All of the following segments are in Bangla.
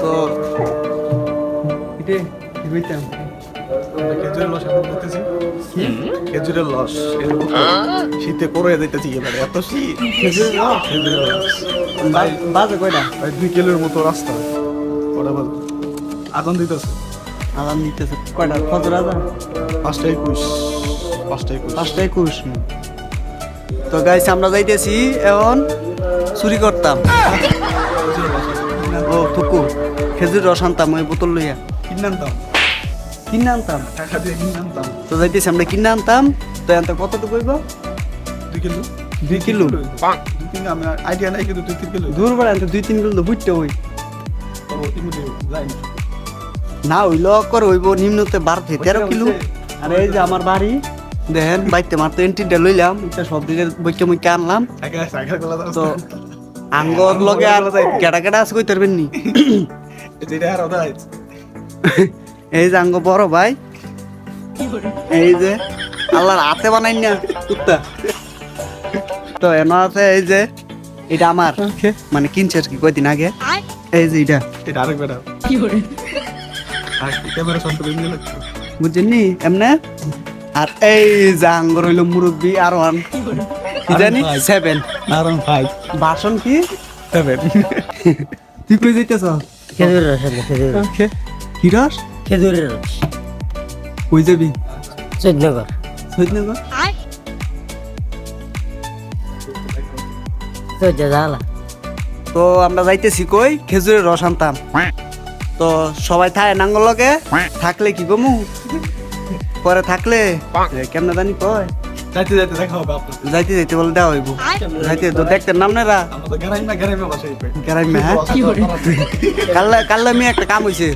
তো খেজুরের লস এখন করতেছি। খেজুরের লস শীতে করে দিতেছি এবারে এত শীত। খেজুরের রস? খেজুরের লস বাজে কয়টা? দুই কিলোর মতো রাস্তা। কটা বাজে আগুন দিতেছে। আরাম দিতেছে কয়টা? ফজর আজান পাঁচটা একুশ। পাঁচটা একুশ। পাঁচটা একুশ। তো গাইস আমরা যাইতেছি এখন চুরি করতাম ও থুকু খেজুর রস আনতাম ওই বোতল লইয়া। কিনে আনতাম। কিনে আনতাম? টাকা দিয়ে কিনে আনতাম। তো যাইতেছি আমরা কিনে আনতাম। তো এত কতটুকু হইব? দুই কিলো। দুই কিলো। দুই কিলো আমি আইডিয়া নাই কিন্তু দুই তিন কিলো দূর বেড়া আনতে দুই তিন কিলো তো বুঝতে হই ইতিমধ্যে যাই। না হইল কর হইব নিম্নতে বারো থেকে তেরো কিলো। আর এই যে আমার বাড়ি দেখেন বাইতে মারতো এন্ট্রিটা লইলাম এটা সব দিকে বইকে মুইকে আনলাম। তো আঙ্গর লগে আর কেডা কেডা আছে কই তারবেন নি? এই যে আঙ্গ বড় ভাই। এই যে আল্লাহর হাতে বানাই না কুত্তা। তো এনে আছে এই যে এটা আমার। মানে কিনছে আর কি কয়দিন আগে। এই যে এটা। এটা আরেক বেটা। শট করে নিয়ে বুঝছেন নি এমনে? আর এই যে আঙ্গর হইল মুরব্বী আর ওয়ান কি জানি। সেভেন নারায়ণ ভাই। বাসন কি? সেভেন তুই কই যাইতেছ? খেজুরের রস খেজুরের রস। কি রস? খেজুরের রস। কই যাবি? চৈতনগর সৈদনগর। তো আমরা যাইতেছি কই? খেজুরের রস আনতাম। তো সবাই থাকে নাঙ্গল লগে? থাকলে কি গমু পরে থাকলে? কেমনে জানি কয়? যাইতে যাইতে দেখা হবে আপনার। যাইতে যাইতে বলে দেওয়া হইব। যাইতে তো দেখতে নাম না হ্যাঁ? কাল্লা কাল্লা মি একটা কাম হইছে।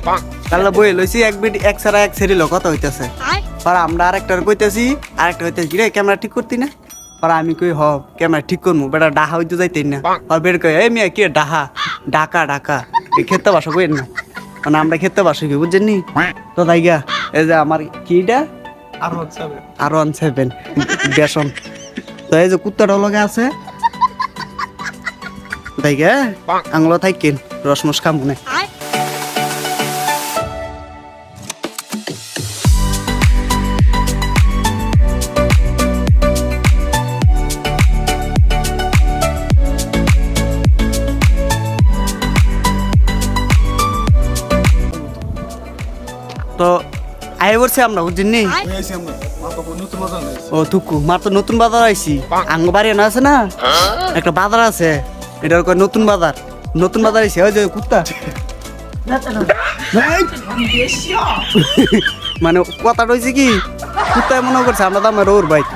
কাল্লা বই লইছি এক বিট এক সারা এক সেরিল কথা হইতাছে? পর আমরা আরেকটার কইতাছি আরেকটা হইতাছি রে ক্যামেরা ঠিক করতি না? পর আমি কই হ ক্যামেরা ঠিক করমু বেটা ডাহা হইতে যাইতেই না। আর বের কই এই মিয়া কি ডাহা? ডাকা ডাকা। খেতে বাসা কইন না। মানে আমরা খেতে বাসি কি বুঝছেন নি তো তাই গা এই যে আমার কিটা? আর হচ্ছে হবে আর ওয়ান সেভেন বেসন। তো এই যে কুত্তাটা লগে আছে। তাই গা আঙুলো থাকেন রসমস খাম তো আয় বলছি আমরা বুঝছেন নি? ওই আইছি আমরা। মাথা বন্ধ নতুন মজা নাই ও থুকু মার তো নতুন বাজার আইছি। আঙ্গ বাড়ি না আছে না? একটা বাজার আছে এটার কয় নতুন বাজার। নতুন বাজার আইছি ওই যে কুত্তা। মানে কথাটা হয়েছে কি কুত্তায় মনে করছে আমরা তো আমার ওর বাইক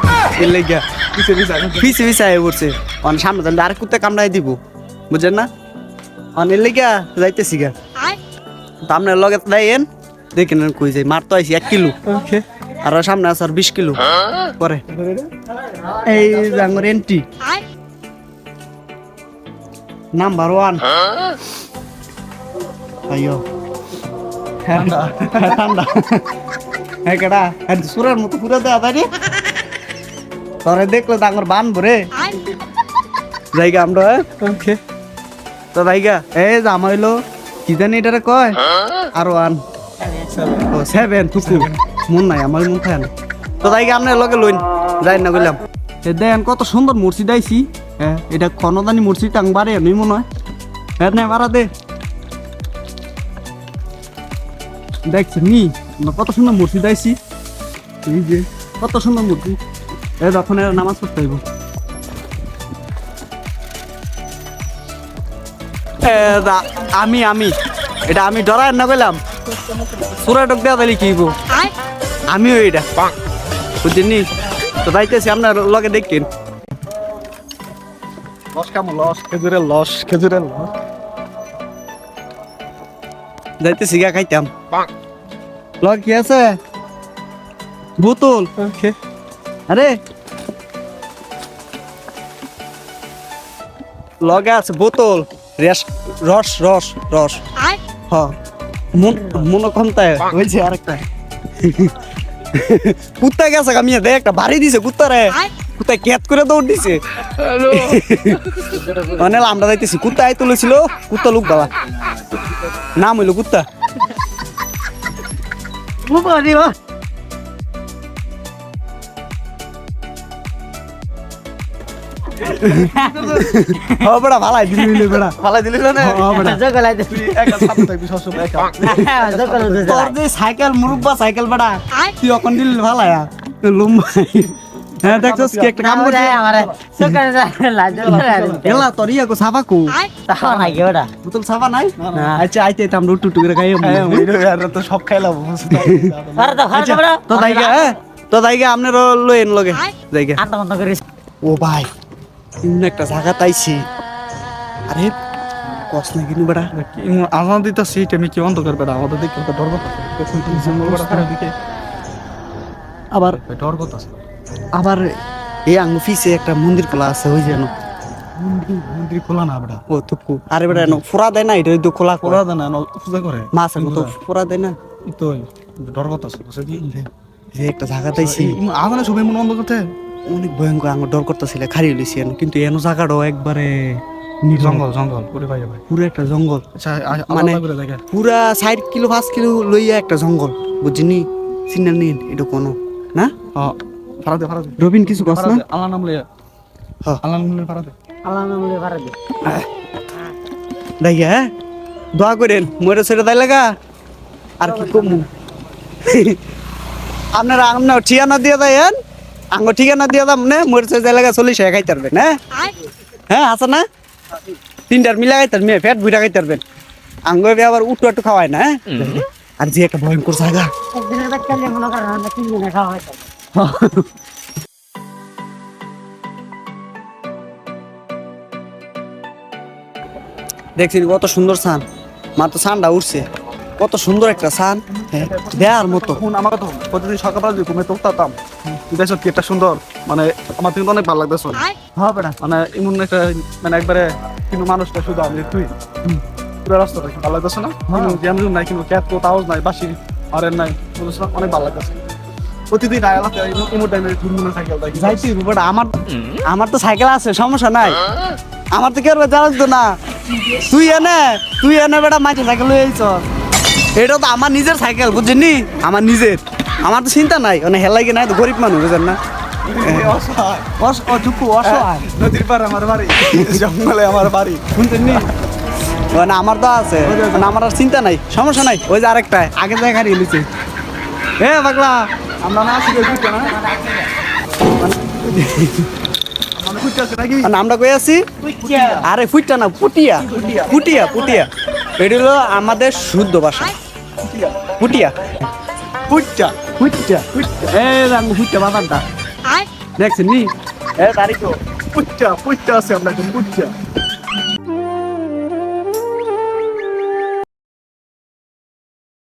এর লেগা পিছে পিছে পিছে পিছে আয় পড়ছে অনেক সামনে জানলে আরেক কুত্তা কামড়াই দিব বুঝছেন না? অনেক লেগা যাইতেছি গা। তো আপনার লগে দেন দেখেন কই যাই। মার তো আইছি এক কিলো। আর সামনে আছে আর বিশ কিলো। পরে। এই জাঙ্গর এন্ট্রি নাম্বার ওয়ান আইয়ো। ঠান্ডা। ঠান্ডা। হ্যাঁ কেডা? হ্যাঁ সুরের মতো পুরো দেওয়া তাই তোরে দেখলে আমার বান ভরে জায়গা আমরা ওকে তো জায়গা আমার হইল কি জানি এটারে কয়? আর ওয়ান। ও সেভেন টুকু মন নাই, আমার মন থাকে না। তো জায়গা আপনার লগে লইন? যাই না বললাম দেন, কত সুন্দর মসজিদ আইছি হ্যাঁ এটা খনদানি মসজিদ টাং বাড়ে এমনি মনে হয়। হ্যাঁ না, বাড়া দে। দেখছেন নি, কত সুন্দর মসজিদ আইছি এই যে, কত সুন্দর মসজিদ এ, যখন এরা নামাজ পড়তে হইব আমি আমি। এটা আমি ডরায় না গেলাম সুরা ডক দেওয়া তাহলে কি আমিও এটা বুঝছেন তো যাইতেছি আপনার লগে দেখেন। লস কামো লস খেজুরের লস খেজুরের লস। যাইতেছি গা খাইতাম। লগ কি আছে? বোতল। আরে! লগে আছে বোতল। রেস রস রস। রস হ। মন মন ক্ষমতায় হয়েছে আরেকটা। কুত্তা গেছে আমি দেখ একটা বাড়ি দিছে কুত্তা রে কুত্তা ক্যাত করে দৌড় দিছে। মানে আমরা যাইতেছি কুত্তা আই তুলেছিল কুত্তা লুক বাবা নাম হইল কুত্তা। হ বেড়া ভালাই দিলি বেড়া। ফালাই দিলি না। হ বেড়া। আইতে তুই একা সাথে থাকবি একা। জগল তোর যে সাইকেল মুরুব্বা সাইকেল বেড়া তুই অকন দিল ভালায়া হ্যাঁ দেখছস কি একটা কাম করছিস আমারে সকাল লাজ এলা তোর ইয়া কো সাবা কো। তাও নাই ওটা বোতল সাবা নাই? আচ্ছা আইতে উট্টু উট্টু করে খাই হ্যাঁ আর তো সব খাইলাম আরে তো ভালো বড়। তো দাইগা হ্যাঁ তো দাইগা আপনার লইন লগে। দাইগা। ও ভাই। ইন্ন একটা জায়গা তাইছি আরে কস না কিনু বেড়া। আজান দিতেছি আমি কি অন্ধকার বেড়া? আমাদের দিকে একটা ডর আবার ডর কথা আবার এই আঙ্গু ফিসে একটা মন্দির খোলা আছে ওই যেন মন্দির খোলা না বেড়া। ও তুকু আরে বেড়া এনো ফোরা দেয় না এটা তো খোলা খোলা দেয় না পূজা করে। মাছ তো ফোরা দেয় না। তো ডর কথা আছে যে একটা জায়গা তাইছি আজানে সবাই মনে অন্ধ করতে অনেক ভয়ঙ্কর আঙ্গুর ডর করতেছিল খারি এনো। কিন্তু এনো জায়গাটাও একবারে জঙ্গল জঙ্গল করে ভাই ভাই পুরো একটা জঙ্গল। আচ্ছা মানে- পুরা ষাট কিলো পাঁচ কিলো লইয়া একটা জঙ্গল বুঝিনি সিগন্যাল নিন এটা কোনো। না? ফারাদে ফারাদে। রবিন কিছু কস না? আল্লাহ নাম লইয়া। হ্যাঁ। আল্লাহ নাম লইয়া ফারাদে। আল্লাহ নামে ভাড়া দে দেখি হ্যাঁ? দোয়া করেন মরে ছেড়ে দেয় লাগা? আর কি কমু? আপনারা আপনার ঠিকানা দিয়ে দেন? আঙ্গ ঠিকানা দিয়ে দাম নে মরে ছেড়ে দেয় চল্লিশ টাকা খাইতে পারবেন হ্যাঁ হ্যাঁ আছে না? তিনটার মিলা খাইতে পারবেন ফ্যাট ভুইটা খাইতে পারবেন। আঙ্গ আবার উটু আটু খাওয়ায় না হ্যাঁ? আর যে একটা ভয়ঙ্কর জায়গা। মনে দেখছি কত সুন্দর সান মা তো সানটা উঠছে। কত সুন্দর একটা সান হ্যাঁ দেয়ার মতো। আমার কথা প্রতিদিন সকালবেলা ঘুমে তোলতাম দেখছ কি একটা সুন্দর? মানে আমার কিন্তু অনেক ভালো লাগতেছে। হবে না। মানে এমন একটা মানে একবারে কিন্তু মানুষটা শুধু আমি তুই। পুরো রাস্তাটা ভালো লাগতেছে না? কিন্তু জ্ঞান নাই কিন্তু ক্যাত কোথাও নাই বাসি আরেন নাই। বুঝছ অনেক ভালো লাগতেছে। প্রতিদিন এলাকায় ইমো টাইমে ঘুরমুনে সাইকেল দেখি আমার আমার তো সাইকেল আছে সমস্যা নাই। আমার তো কেউ জানাস তো না। তুই এনে তুই এনে বেটা মাঝে সাইকেল আইছ। এটা তো আমার নিজের সাইকেল বুঝলি আমার নিজের। আমার তো চিন্তা নাই মানে হেলাই কি নাই তো গরিব মানুষ বুঝেন না? অসহায়। অস- নদীর পার আমার বাড়ি জঙ্গলে আমার বাড়ি। শুনতেন নি মানে আমার তো আছে মানে আমার আর চিন্তা নাই সমস্যা নাই ওই যে আরেকটা আগে জায়গা হারিয়ে লিছে এ পাগলা। আমরা না আছি না মানে আমরা কই আছি? আরে ফুটটা না পুটিয়া। পুটিয়া পুটিয়া। এটা হলো আমাদের শুদ্ধ ভাষা। পুটিয়া। বুঝছা ফুটটা এ রাঙ্গু ফুটটা বাবারটা দেখছেন নি এ তারিখ বুঝছা বুঝতে আছে এখন বুঝছা